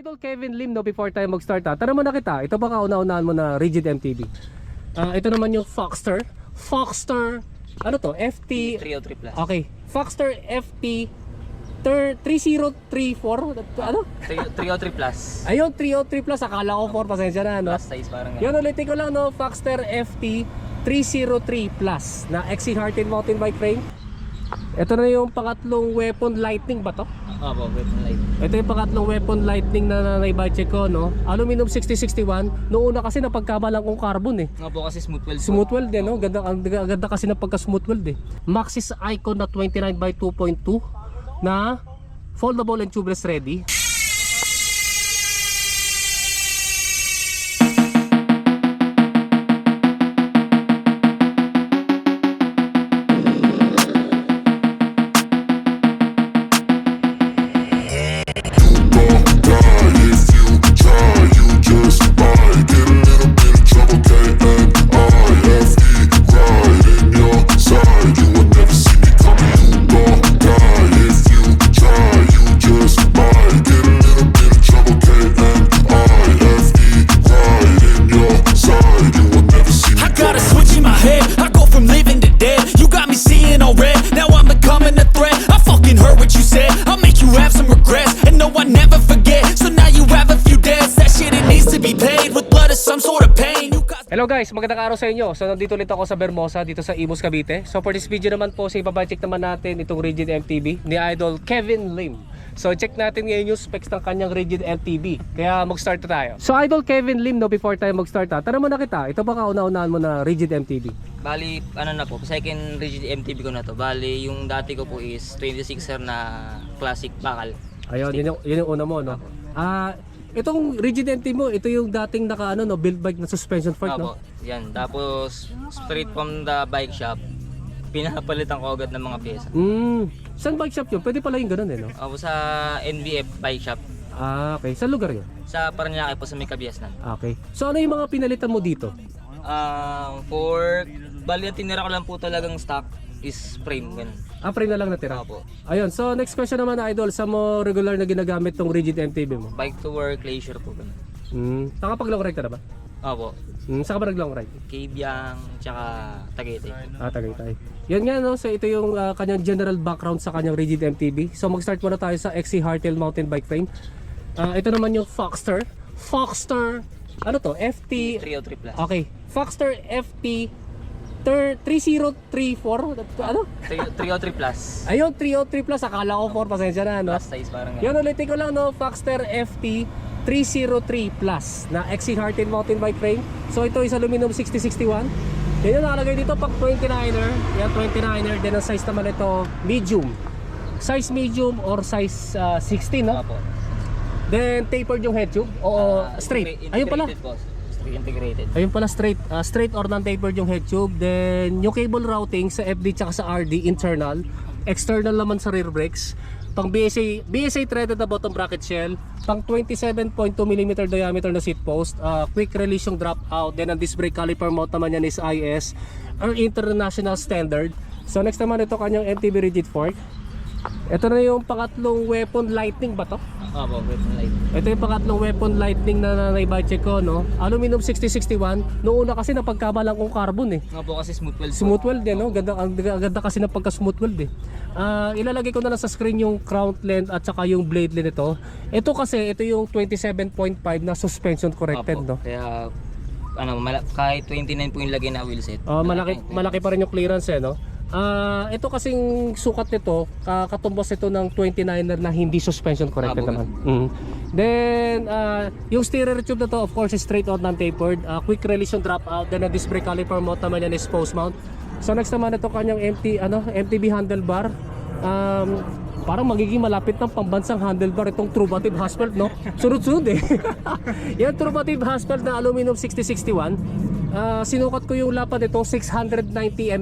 Idol Kevin Lim no before tayo mag-start ha. Tara muna kita. Ito ba kauna-unahan mo na rigid MTB? Ah, ito naman yung Foxster. Foxster ano to? FT 303 plus. Okay. Foxster FT ter- 3034 ano? 303 plus. Ayun 303 plus akala ko 4 pasensya na no. Plus size parang Yan ulitin ko lang no, Foxster FT 303 Plus na XC Hearted mountain bike frame. Ito na yung pangatlong weapon lightning ba to? Opo, weapon light. Ito yung pangatlong weapon lightning na na-budget ko no. Aluminum 6061. Noong una kasi napagkamalang kong carbon eh. Opo kasi smooth weld. Smooth weld din no. Ganda, ang ang ganda kasi ng pagka smooth weld eh. Maxis Icon na 29 by 2.2 na foldable and tubeless ready. Hello guys, magandang araw sa inyo. So nandito ulit ako sa Bermosa dito sa Imus Cavite. So for this video naman po, sa ibabudget naman natin itong Rigid MTB ni Idol Kevin Lim. So check natin ngayon yung specs ng kanyang Rigid MTB. Kaya mag-start na tayo. So Idol Kevin Lim no before tayo mag-start ha. Tanong muna kita, ito ba kauna-unahan mo na Rigid MTB? Bali, ano na po, second rigid MTB ko na to. Bali, yung dati ko po is 26er na classic bakal. Ayun, yun yung, yun yung una mo no. Ah, itong Rigid MTB mo, ito yung dating naka ano no, build bike na suspension fork no. Opo, yan. Tapos, straight from the bike shop, pinapalitan ko agad ng mga pyesa. Hmm, saan bike shop yun? Pwede pala yung ganun eh no. Opo, sa NBF bike shop. Ah, okay. Saan lugar yun? Sa Paranaque po sa may Kabiasnan. Okay. So ano yung mga pinalitan mo dito? Um, for, bali, ang tinira ko lang po talagang stock is frame. Ganun. Ah, frame na lang natira. Opo. Ayun, so next question naman idol, sa mo regular na ginagamit tong rigid MTB mo? Bike to work, leisure po. Ganun. Hmm, nakapag long ride ka na ba? Opo. Hmm, saan ka ba long ride? Kabyang, tsaka Tagaytay. Ah, Tagaytay. Yan nga no, so ito yung ah, kanyang general background sa kanyang rigid MTB. So mag-start muna tayo sa XC Hardtail mountain bike frame. Ah, ito naman yung Foxster. Foxster, ano to? FT 303 plus. Okay, Foxster FT ter- 3034 ano? 303 plus. Ayun, 303 plus. Akala ko 4, pasensya na, no? Plus size parang Yan ulitin ko lang, no? Foxter FT 303 Plus na XC Hearted mountain bike frame. So ito is aluminum 6061. Yan yung nakalagay dito pag 29er. Yan 29er. Then ang size naman ito medium. Size medium or size ah, 16, no? Opo. Then tapered yung head tube o Ah, straight. integra- Ayun pala. integrated po. Integrated. Ayun pala straight ah, straight or non-tapered yung head tube. Then yung cable routing sa FD tsaka sa RD internal, external naman sa rear brakes. Pang BSA BSA threaded na bottom bracket shell, pang 27.2 mm diameter na seat post, ah, quick release yung drop out, then ang disc brake caliper mount naman yan is IS or international standard. So next naman ito kanyang MTB rigid fork. Ito na yung pangatlong weapon lightning ba to? Opo, weapon light. Ito yung pangatlong weapon lightning na na-budget ko, no? Aluminum 6061. Noong una kasi napagkamalang kong carbon eh. Opo kasi smooth weld. Smooth weld din, no? Ganda, ang ganda kasi ng pagka smooth weld eh. Ah, ilalagay ko na lang sa screen yung crown length at saka yung blade length nito. Ito kasi, ito yung 27.5 na suspension corrected, Opo. no? Kaya, ano, kahit 29 po yung lagay na wheelset. Ah, malaki, malaki pa rin yung clearance eh, no? Ah, ito kasing sukat nito, ka- katumbos ito ng 29er na hindi suspension corrected Ah, naman. Mhm. Then, ah, yung steerer tube na to, of course, is straight out non-tapered. Ah, quick release yung drop out. Then, ang disc brake caliper mount naman yan is post mount. So, next naman ito kanyang empty, ano, MTB handlebar. Um, parang magiging malapit ng pambansang handlebar itong Trubative Hasfeld, no? Sunod-sunod eh. yan, Trubative Hasfeld na aluminum 6061. Ah, sinukat ko yung lapad itong 690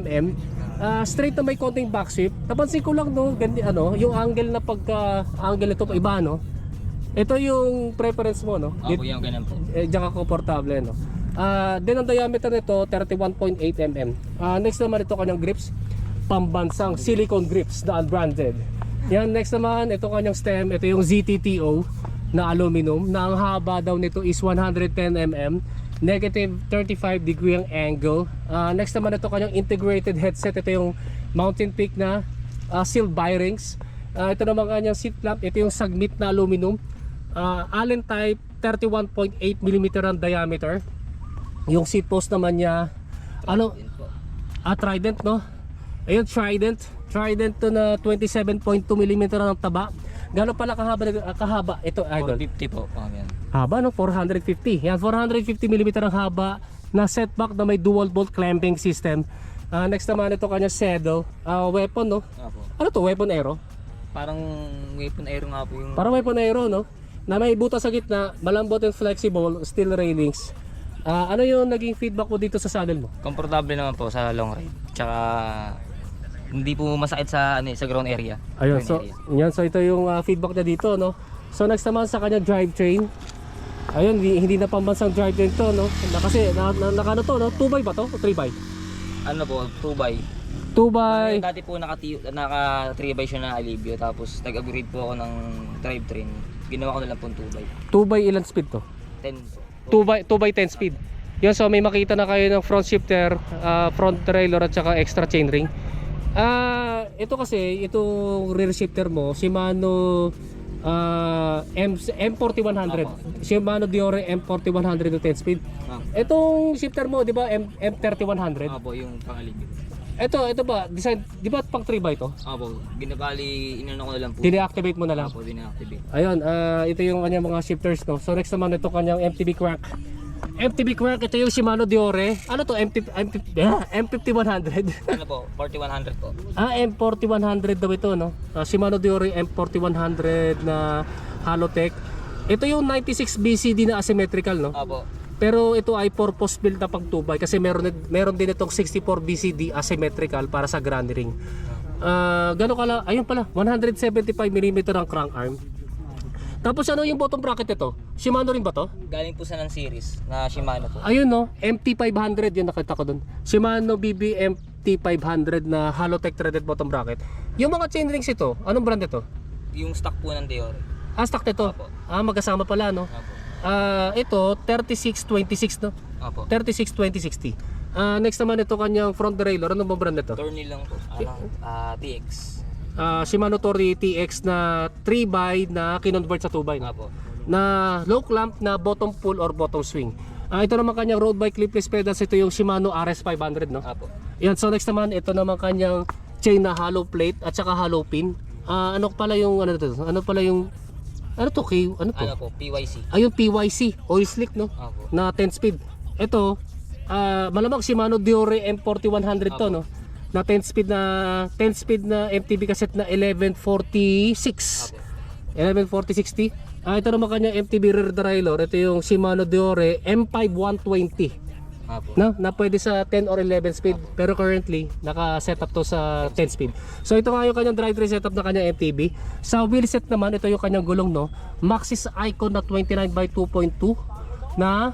mm. Ah, straight na may konting backsweep. Napansin ko lang no, ganti, ano, yung angle na pagka angle nito iba no. Ito yung preference mo no. Opo, yung ganun po. Eh, diyan ka komportable no. Ah, then ang diameter nito 31.8 mm. Ah, next naman ito kanyang grips pambansang silicone grips na unbranded. Yan next naman ito kanyang stem, ito yung ZTTO. na aluminum na ang haba daw nito is 110 mm negative 35 degree ang angle Ah, next naman ito kanyang integrated headset ito yung Mountain Peak na uh, sealed bearings Ah, ito naman kanyang seat lamp ito yung sagmit na aluminum Ah, Allen type 31.8 mm ang diameter yung seat post naman niya ano. Ah, Trident, no? Ayun, Trident. Trident to na 27.2 mm ang taba. Gano'n pala kahaba, ah, kahaba ito, idol? 450 po. Haba, no? 450. Yan, 450 mm ang haba na setback na may dual bolt clamping system. Ah, next naman ito kanya saddle. Ah, weapon, no? Opo. Ano to? Weapon arrow? Parang weapon aero nga po yung... Para weapon arrow, no? Na may butas sa gitna, malambot and flexible, steel railings. Ah, ano yung naging feedback mo dito sa saddle mo? Komportable naman po sa long ride. Tsaka hindi po masakit sa ano eh, sa ground area. Ayun, Ground so, area. yan, so ito yung ah, feedback na dito, no? So next naman sa kanya drivetrain. Ayun, hindi, hindi na pambansang drivetrain to, no? Na, kasi, na, na, naka ano to, no? 2x ba to? O 3x? Ano po, 2 by. 2x. Dati po naka, naka 3 by siya na Alivio tapos nag-upgrade po ako ng drivetrain. Ginawa ko na lang po 2 by. 2x ilan speed to? 10 po. 2x, 2x10 speed. Yun, so may makita na kayo ng front shifter, ah, front trailer at saka extra chainring. Ah, ito kasi, itong rear shifter mo, Shimano ah, M, M4100. Shimano Diore M4100 na 10 speed. Ah, Itong shifter mo, di ba, M, M3100? Opo, yung pang Alivio. Ito, ito ba, design, di ba pang 3 ba ito? Opo, ginabali, inano ko na lang po. Dineactivate mo na lang. Opo, dina-activate. Ayun, ah, ito yung kanyang mga shifters, no? So next naman, ito kanyang MTB crank. MTB crank, ito yung Shimano Diore. Ano to? MT, MT, ah, M5100. Ano po, 4100 po. ah, M4100 daw ito, no? Ah, Shimano Diore M4100 na Halotech. Ito yung 96 BCD na asymmetrical, no? Opo. Pero ito ay purpose built na 2 kasi meron meron din itong 64 BCD asymmetrical para sa grand ring. Ah, gano kala? Ayun pala, 175 mm ang crank arm. Tapos ano yung bottom bracket ito? Shimano rin ba to? Galing po sa ng series na Shimano po. Ayun no, MT500 yun nakita ko dun. Shimano BB MT500 na Halotech threaded bottom bracket. Yung mga chain rings ito, anong brand ito? Yung stock po ng Deore. Ah, stock nito. Opo. Ah, magkasama pala no. Opo. Ah, ito 3626 no. Opo. 36 2060. Ah, next naman ito kanyang front derailleur. Ano ba brand nito? Tourney lang po. Ano, ah, TX. Ah, Shimano Tori TX na 3x na kinonvert sa 2x. No? Opo. Na low clamp na bottom pull or bottom swing. Ah, ito naman kanyang road bike clipless pedals. Ito yung Shimano RS500 no. Opo. Yan, so next naman ito naman kanyang chain na hollow plate at saka hollow pin. Ah, ano pala yung ano to? Ano pala yung ano to? K, ano to? Ano po, PYC. Ayun PYC, oil slick no. Opo. na 10 speed. Ito, ah malamang Shimano Diore M4100 to, Apo. no? Na 10 speed na 10 speed na MTB cassette na 1146. Opo. 114060. Ah ito naman kanya MTB rear derailleur. Ito yung Shimano Diore M5120. Opo. No, na pwede sa 10 or 11 speed pero currently naka-set up to sa 10 speed. So ito nga yung kanyang drivetrain setup na kanyang MTB. Sa wheel set naman ito yung kanyang gulong no. Maxxis Icon na 29 by 2.2 na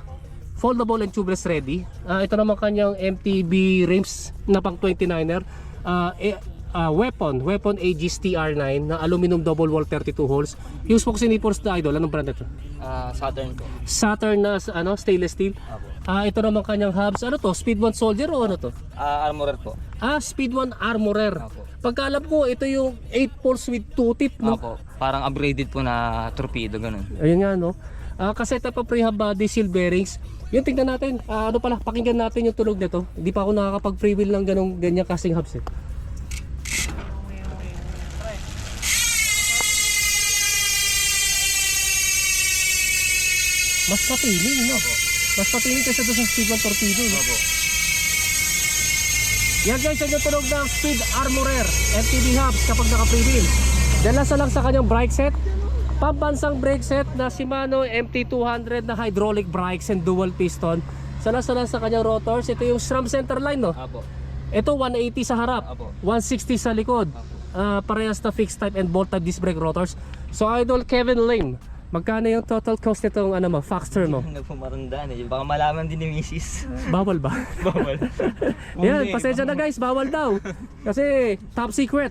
foldable and tubeless ready. Ah, ito naman kanyang MTB rims na pang 29er. Ah, eh, ah, weapon, weapon Aegis TR9 na aluminum double wall 32 holes. Yung spokes and nipples na idol, anong brand ito? Ah, Saturn po. Saturn na ano, stainless steel. Ah, ito naman kanyang hubs. Ano to? Speed 1 Soldier o ano to? Ah, armorer po. Ah, Speed 1 Armorer. Opo. Pagkaalam ko, ito yung 8 pulse with 2 tip, no? Opo. Parang upgraded po na torpedo, ganun. Ayun nga, no? Ah, kasi ito pa prehab body seal bearings. Yun, tingnan natin. Ah, ano pala, pakinggan natin yung tunog nito. Hindi pa ako nakakapag free wheel ng ganong ganyan casting hubs eh. Mas mapiling, no? Mas mapiling kaysa doon sa Speed 1 Torpedo, no? Yan guys, yan yung tunog ng Speed Armorer MTB hubs kapag naka-free wheel. Dala sa lang sa kanyang brake set. Pambansang brake set na Shimano MT200 na hydraulic brakes and dual piston. Sala lang sa kanyang rotors. Ito yung SRAM center line no. Opo. Ito 180 sa harap, Apo. 160 sa likod. Ah, parehas na fixed type and bolt type disc brake rotors. So idol Kevin Lim, magkano yung total cost nitong ano mo, Foxter mo? Nagpumarandaan eh. Baka malaman din ni Mrs. Bawal ba? Bawal. Yan, pasensya na guys, bawal daw. Kasi top secret.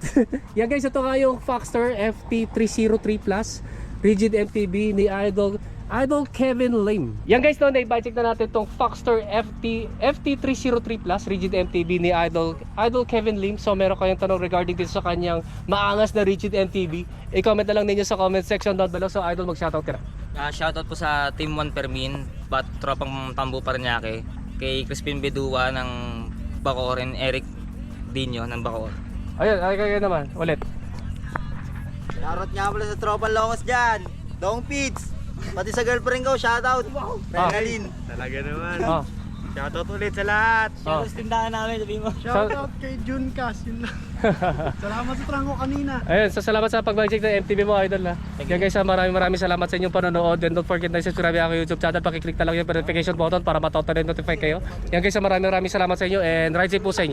Yan guys, ito nga yung Foxter FT303 Plus. Rigid MTB ni Idol Idol Kevin Lim. Yan guys, no, na-check na natin tong Foxster FT FT303 Plus Rigid MTB ni Idol Idol Kevin Lim. So meron kayong tanong regarding dito sa kanyang maangas na Rigid MTB. I-comment na lang ninyo sa comment section down below. So Idol, mag-shoutout ka na. Ah, shoutout po sa Team 1 Permin, bat tropang Tambo Paranaque, kay Crispin Bedua ng Bacoor and Eric Dino ng Bacoor. Ayun, ay kayo naman. Ulit. Shoutout nga pala sa tropa longos dyan. Dong Pids. Pati sa girlfriend ko, shoutout. Wow. Renalyn. Talaga naman. Oh. Shoutout ulit sa lahat. Oh. tindahan namin, sabi mo. Shoutout kay Jun Cas, yun lang. Salamat sa trangko kanina. Ayun, so salamat sa pag-check ng MTV mo, idol ha. Yan guys, ah, maraming maraming salamat sa inyong panonood and don't forget na subscribe ako YouTube channel, pakiclick na lang yung notification button para matautan notify kayo. Yan guys, ah, maraming maraming salamat sa inyo and ride safe po sa inyo.